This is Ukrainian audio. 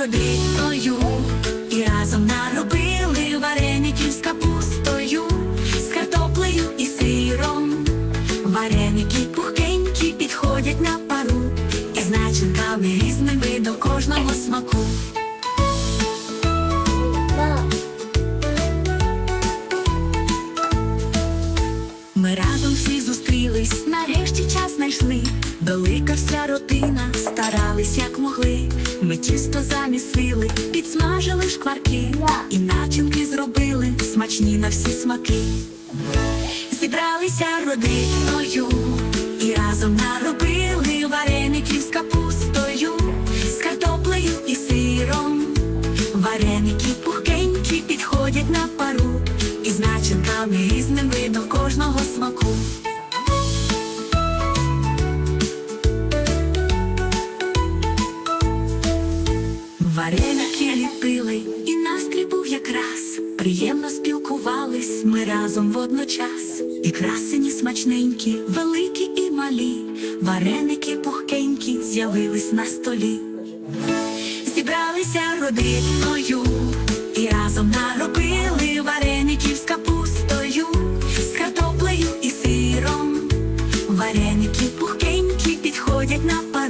робіть і разом наробили вареники з капустою, з картоплею і сиром. Вареники пухкенькі підходять на пару, і з начинками різними до кожного смаку. Ми разом всі зустрілись, нарешті час знайшли, велика вся родина, старались як могли. Ми тісто замісили, підсмажили шкварки, і начинки зробили смачні на всі смаки. Зібралися родиною і разом наробили вареників з капустою, з картоплею і сиром. Вареники пухкенькі підходять на пару, і з начинками різними до кожного смаку. Вареники ліпили, і настрій був якраз. Приємно спілкувались ми разом водночас. І красені смачненькі, великі і малі. Вареники пухкенькі з'явились на столі. Зібралися родиною і разом наробили вареників з капустою, з картоплею і сиром. Вареники пухкенькі підходять на